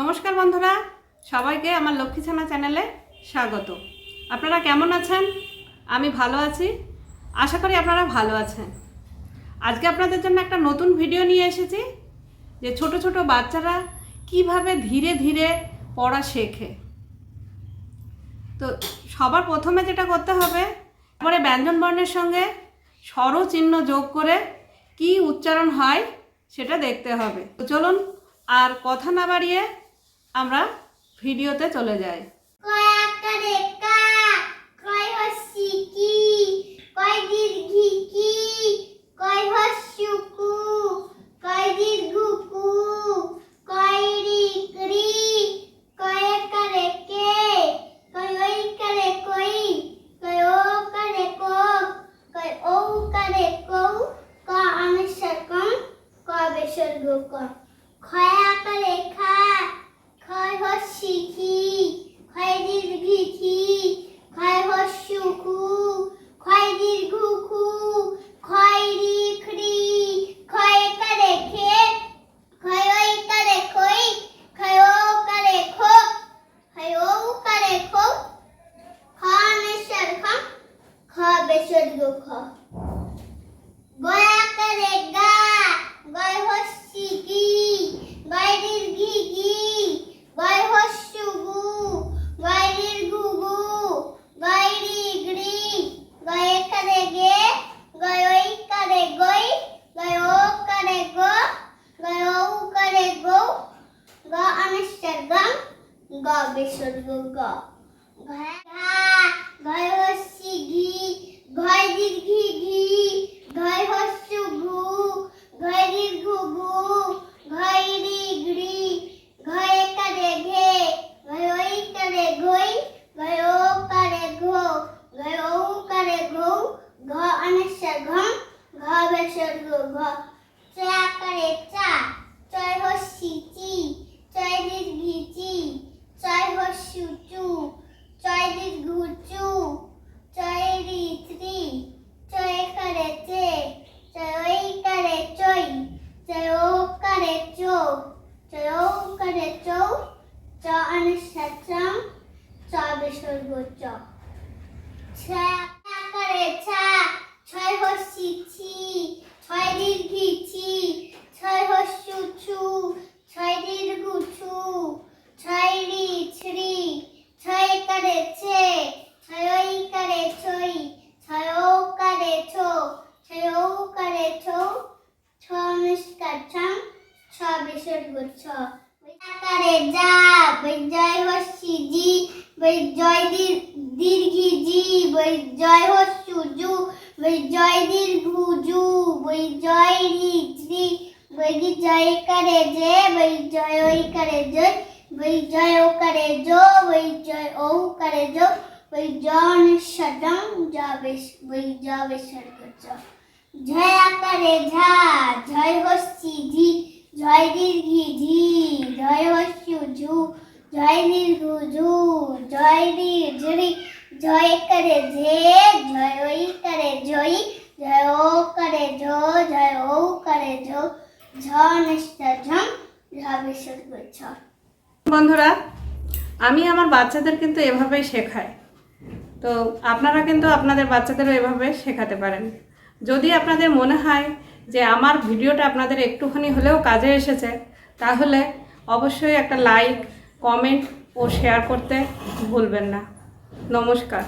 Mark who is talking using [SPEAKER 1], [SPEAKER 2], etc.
[SPEAKER 1] নমস্কার বন্ধুরা, সবাইকে আমার লক্ষ্মী ছানা চ্যানেলে স্বাগত। আপনারা কেমন আছেন? আমি ভালো আছি। আশা করি আপনারা ভালো আছেন। আজকে আপনাদের জন্য একটা নতুন ভিডিও নিয়ে এসেছি, যে ছোট ছোট বাচ্চারা কীভাবে ধীরে ধীরে পড়া শেখে। তো সবার প্রথমে যেটা করতে হবে তারপরে ব্যঞ্জন বর্ণের সঙ্গে স্বরচিহ্ন যোগ করে কি উচ্চারণ হয় সেটা দেখতে হবে। তো চলুন আর কথা না বাড়িয়ে আমরা ভিডিওতে চলে যাই।
[SPEAKER 2] কয় কয় হস্যি কি কয় দীর্ঘি কি কয় হস্যু কু কয় দীর্ঘ কু কয় রি ক্রি কয় আকারে কে কয় ওই করে কই কয় ও করে কো কয় ও করে কৌ ক আনসার কম ক বিসর্গ ক ক্ষয় আকারে খা ক্ষয় হস্যি কি গ ঘা ঘয় হস্যি ঘি ঘয় দীর্ঘি ঘি ঘয় হস্যু ঘু চয় ও করে চো চয় ও করে চৌ চ অনুসার চম চ বিসর্গ চ ছা করে ছা ছয় হস্যি ছি ছয় ছ বিসর্গ ছ। আকারে যা জয় হস্যি জি জয় দীর্ঘি জি জয় হস্যু জু জয় দীর্ঘ জু জয় রি জি বৈগি জয় করে যে বৈ জয় ওই করে জয় বৈ জয় ও করে জো বৈ জয় ও করে জো বৈ জন সদম যাবেশ বৈ যাবে সর্গ জয় আকারে ঝা, জয় হস্যি ঝি জয় দীর্ঘি ঝি জয় হস্যু ঝু জয় দীর্ঘ ঝু জয় রি ঝরি জয় করে যে জয় ওই করে জয় জয় ও করে ঝো জয় ও করে ঝো ঝ নিষ্ঠ ঝম সর্গ
[SPEAKER 1] বন্ধুরা, আমি আমার বাচ্চাদের কিন্তু এভাবেই শেখাই। তো আপনারা কিন্তু আপনাদের বাচ্চাদেরও এভাবে শেখাতে পারেন। যদি আপনাদের মনে হয় যে আমার ভিডিওটা আপনাদের একটুখানি হলেও কাজে এসেছে, তাহলে অবশ্যই একটা লাইক কমেন্ট ও শেয়ার করতে ভুলবেন না। নমস্কার।